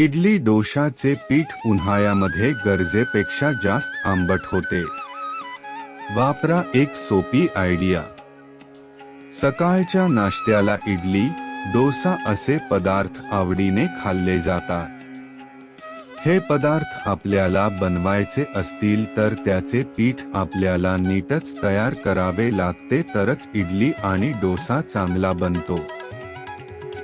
इडली डोशाचे पीठ उन्हाळ्यामध्ये गरजेपेक्षा जास्त आंबट होते. वापरा एक सोपी आयडिया. सकाळच्या नाश्त्याला इडली डोसा असे पदार्थ आवडीने खाल्ले जातात. हे पदार्थ आपल्याला बनवायचे असतील तर त्याचे पीठ आपल्याला नीटच तयार करावे लागते तरच इडली आणि डोसा चांगला बनतो.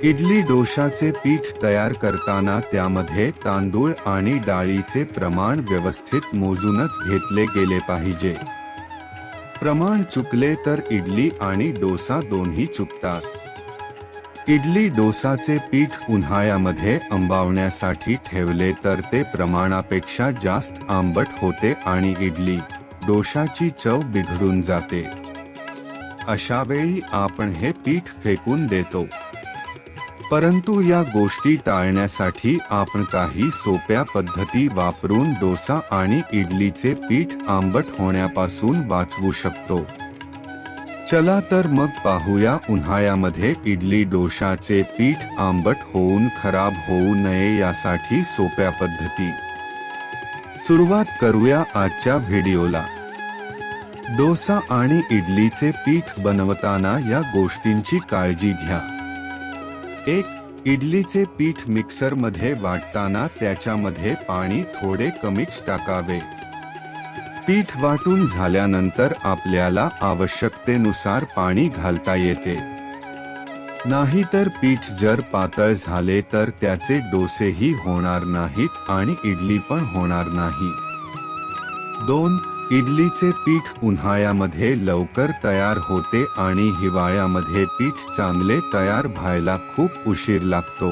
इडली डोशाचे पीठ तयार करताना त्यामध्ये तांदूळ आणि डाळीचे प्रमाण व्यवस्थित मोजूनच घेतले गेले पाहिजे. प्रमाण चुकले तर इडली आणि डोसा दोन्ही चुकतात. इडली डोसाचे पीठ उन्हाळ्यामध्ये आंबावण्यासाठी ठेवले तर ते प्रमाणापेक्षा जास्त आंबट होते आणि इडली डोशाची चव बिघडून जाते. अशावेळी आपण हे पीठ फेकून देतो. परंतु या गोष्टी टाळण्यासाठी आपण काही सोप्या पद्धती वापरून डोसा आणि इडलीचे पीठ आंबट होण्यापासून वाचवू शकतो. चला तर मग पाहूया उन्हाळ्यामध्ये इडली डोशाचे पीठ आंबट होऊन खराब होऊ नये यासाठी सोप्या पद्धती. सुरुवात करूया आजच्या व्हिडिओला. डोसा आणि इडलीचे पीठ बनवताना या गोष्टींची काळजी घ्या. एक इडलीचे पीठ मिक्सरमध्ये वाटताना त्याच्यामध्ये पाणी थोडे कमीच टाकावे. पीठ वाटून झाल्यानंतर आपल्याला आवश्यकतेनुसार पाणी घालता येते. नाहीतर पीठ जर पातळ झाले तर त्याचे डोसेही होणार नाहीत आणि इडली पण होणार नाही. दोन इडलीचे पीठ उन्हाळ्यामध्ये लवकर तयार होते आणि हिवाळ्यामध्ये पीठ चांगले तयार व्हायला खूप उशीर लागतो.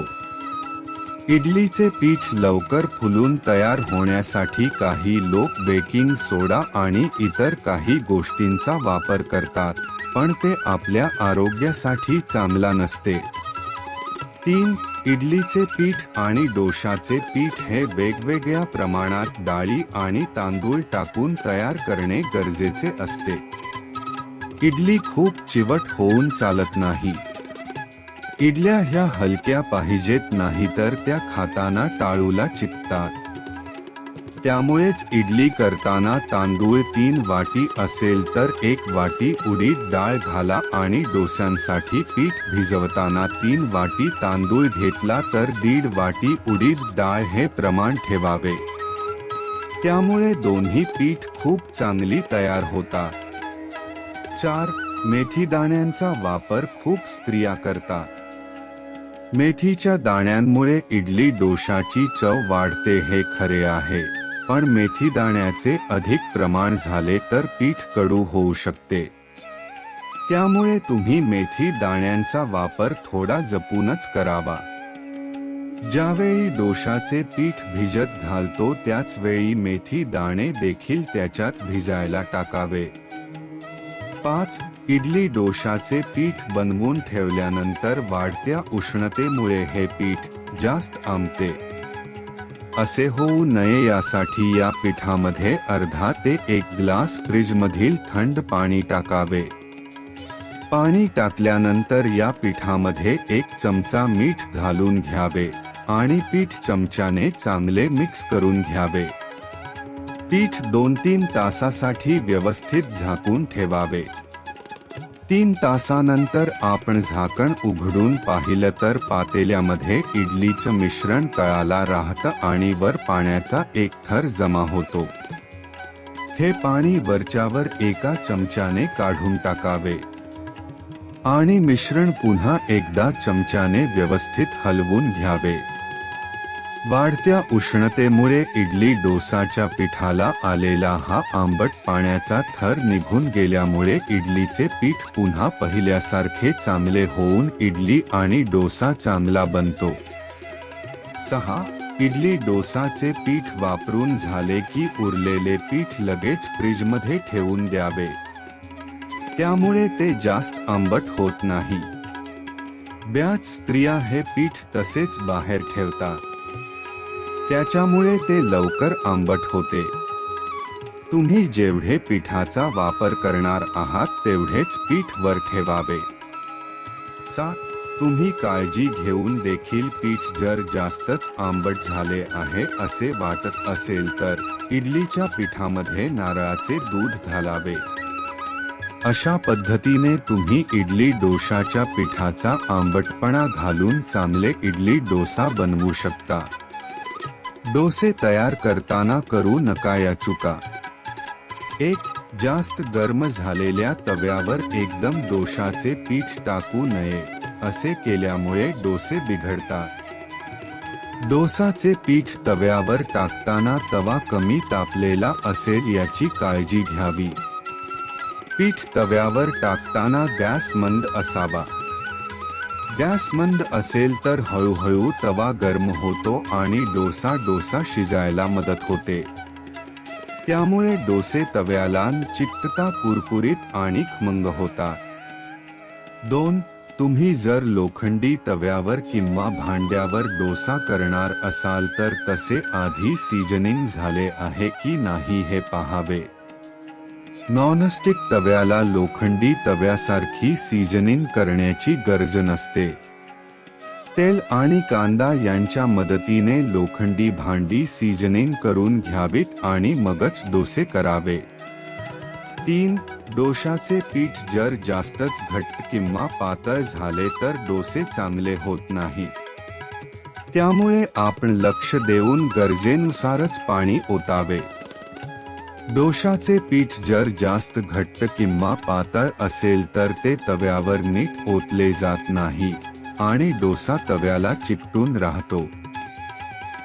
इडलीचे पीठ लवकर फुलून तयार होण्यासाठी काही लोक बेकिंग सोडा आणि इतर काही गोष्टींचा वापर करतात पण ते आपल्या आरोग्यासाठी चांगला नसते. तीन इडलीचे पीठ आणि डोशाचे पीठ हे वेगवेगळ्या प्रमाणात डाळी आणि तांदूळ टाकून तयार करणे गरजेचे असते. इडली खूप चिवट होऊन चालत नाही. इडल्या ह्या हलक्या पाहिजेत नाहीतर त्या खाताना टाळूला चिकतात. त्यामुळेच इडली करताना तांदूळ तीन वाटी असेल तर एक वाटी उडीद डाळ घाला आणि डोस्यांसाठी पीठ भिजवताना तीन वाटी तांदूळ घेतला तर दीड वाटी उडीद डाळ हे प्रमाण ठेवावे. त्यामुळे दोन्ही पीठ खूप चांगली तयार होतात चार मेथी दाण्यांचा वापर खूप स्त्रिया करतात मेथीच्या दाण्यांमुळे इडली डोशाची चव वाढते हे खरे आहे. पण मेथी दाण्याचे अधिक प्रमाण झाले तर पीठ कडू होऊ शकते. त्यामुळे तुम्ही मेथी दाण्यांचा वापर थोडा जपूनच करावा. ज्यावेळी डोशाचे पीठ भिजत घालतो त्याच वेळी मेथी दाणे देखील त्याच्यात भिजायला टाकावे. पाच इडली डोशाचे पीठ बनवून ठेवल्यानंतर वाढत्या उष्णतेमुळे हे पीठ जास्त आमते. असे होऊ नये यासाठी या पिठामध्ये अर्धा ते एक ग्लास फ्रीजमधील थंड पाणी टाकावे. पाणी टाकल्यानंतर या पिठामध्ये एक चमचा मीठ घालून घ्यावे आणि पीठ चमच्याने चांगले मिक्स करून घ्यावे. पीठ दोन तीन तासासाठी व्यवस्थित झाकून ठेवावे. तीन तासानंतर आपण झाकण उघडून पाहिलं तर पातेल्यामध्ये इडलीचं मिश्रण तळाला राहतं आणि वर पाण्याचा एक थर जमा होतो. हे पाणी वरच्यावर एका चमच्याने काढून टाकावे. आणि मिश्रण पुन्हा एकदा चमच्याने व्यवस्थित हलवून घ्यावे. वाढत्या उष्णतेमुळे इडली डोसाच्या पिठाला आलेला हा आंबट पाण्याचा थर निघून गेल्यामुळे इडलीचे पीठ पुन्हा पहिल्यासारखे चांगले होऊन इडली आणि डोसा चांगला बनतो. सहा. इडली डोसाचे पीठ वापरून झाले की उरलेले पीठ लगेच फ्रीजमध्ये ठेवून द्यावे. त्यामुळे ते जास्त आंबट होत नाही. ब्याच स्त्रिया हे पीठ तसेच बाहेर ठेवतात. त्याच्यामुळे ते लवकर आंबट होते. तुम्ही जेवढे पिठाचा वापर करणार आहात तेवढेच पीठ वर ठेवावे. सात तुम्ही काळजी घेऊन देखील पीठ जर जास्तच आंबट झाले आहे असे वाटत असेल तर इडलीच्या पिठामध्ये नारळाचे दूध घालावे. अशा पद्धतीने तुम्ही इडली डोशाच्या पिठाचा आंबटपणा घालून चांगले इडली डोसा बनवू शकता. डोसे तयार करताना करू नका या चुका. एक जास्त गरम झालेल्या तव्यावर एकदम डोशाचे पीठ टाकू नये असे केल्यामुळे डोसे बिघडतात. डोसाचे पीठ तव्यावर टाकताना तवा कमी तापलेला असेल याची काळजी घ्यावी. पीठ तव्यावर टाकताना गॅस मंद असावा. गॅस मंद असेल तर हळूहळू तवा गरम होतो आणि डोसा डोसा शिजायला मदत होते. त्यामुळे डोसे तव्याला चिकटता कुरकुरीत आणि खमंग होतात दोन तुम्ही जर लोखंडी तव्यावर किंवा भांड्यावर डोसा करणार असाल तर तसे आधी सीजनिंग झाले आहे की नाही हे पाहावे. नॉनस्टिक तव्याला लोखंडी तव्यासारखी सीजनिंग करण्याची गरज नसते. तेल आणि कांदा यांच्या मदतीने लोखंडी भांडी सीजनिंग करून घ्यावीत आणि मगच डोसे करावे. तीन डोशाचे पीठ जर जास्तच घट्ट किंवा पातळ झाले तर डोसे चांगले होत नाही. त्यामुळे आपण लक्ष देऊन गरजेनुसारच पाणी ओतावे. डोशाचे पीठ जर जास्त घट्ट किंवा पातळ असेल तर ते तव्यावर नीट ओतले जात नाही आणि डोसा तव्याला चिकटून राहतो.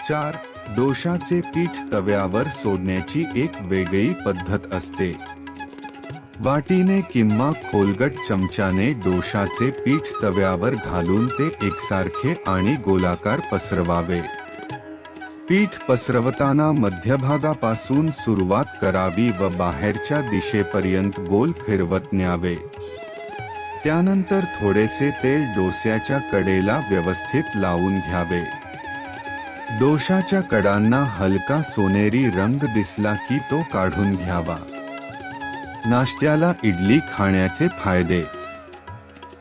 चार डोशाचे पीठ तव्यावर सोडण्याची एक वेगळी पद्धत असते. वाटीने किंवा खोलगट चमच्याने डोशाचे पीठ तव्यावर घालून ते एकसारखे आणि गोलाकार पसरवावे. पीठ पसरवताना मध्यभागापासून सुरुवात करावी व बाहेरच्या दिशेपर्यंत गोल फिरवत न्यावे. त्यानंतर थोडेसे तेल डोस्याच्या कडेला व्यवस्थित लावून घ्यावे. दोशाच्या कडांना हलका सोनेरी रंग दिसला की तो काढून घ्यावा. नाश्त्याला इडली खाण्याचे फायदे.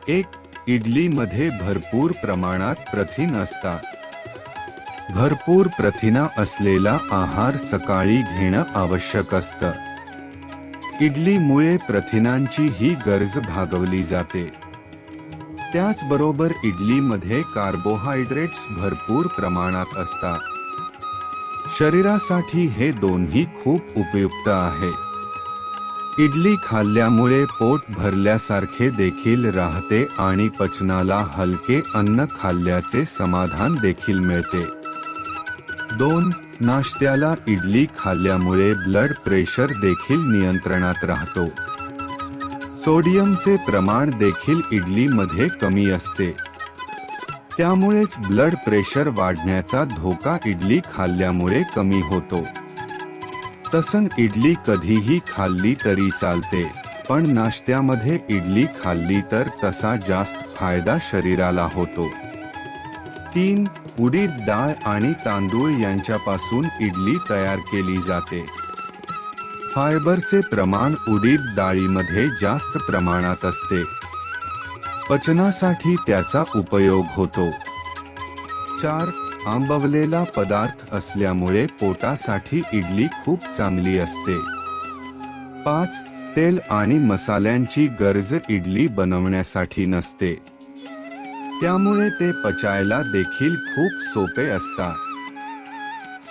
एक इडलीमध्ये भरपूर प्रमाणात प्रथिन असतात. भरपूर प्रथिना असलेला आहार सकाळी घेणं आवश्यक असतं. इडलीमुळे प्रथिनांची ही गरज भागवली जाते. त्याचबरोबर इडलीमध्ये कार्बोहायड्रेट्स भरपूर प्रमाणात असतात. शरीरासाठी हे दोन्ही खूप उपयुक्त आहे. इडली खाल्ल्यामुळे पोट भरल्यासारखे देखील राहते आणि पचनाला हलके अन्न खाल्ल्याचे समाधान देखील मिळते. दोन नाश्त्याला इडली खाल्ल्यामुळे ब्लड प्रेशर देखील नियंत्रणात राहतो. सोडियमचे प्रमाण देखील इडलीमध्ये कमी असते. त्यामुळेच ब्लड प्रेशर वाढण्याचा धोका इडली खाल्ल्यामुळे कमी होतो. तसं इडली कधीही खाल्ली तरी चालते पण नाश्त्यामध्ये इडली खाल्ली तर तसा जास्त फायदा शरीराला होतो. तीन उडीद डाळ आणि तांदूळ यांच्यापासून इडली तयार केली जाते. फायबरचे प्रमाण उडीद डाळीमध्ये जास्त प्रमाणात असते. पचनासाठी त्याचा उपयोग होतो. चार आंबवलेला पदार्थ असल्यामुळे पोटासाठी इडली खूप चांगली असते. पाच तेल आणि मसाल्यांची गरज इडली बनवण्यासाठी नसते. त्यामुळे ते पचायला देखील खूप सोपे असतात.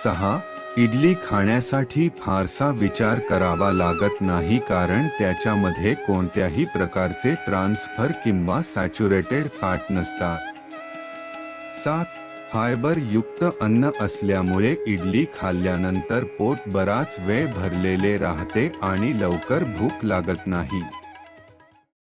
सहा इडली खाण्यासाठी फारसा विचार करावा लागत नाही कारण त्याच्यामध्ये कोणत्याही प्रकारचे ट्रान्सफर किंवा सॅच्युरेटेड फॅट नसतात. सात फायबर युक्त अन्न असल्यामुळे इडली खाल्ल्यानंतर पोट बराच वेळ भरलेले राहते आणि लवकर भूक लागत नाही.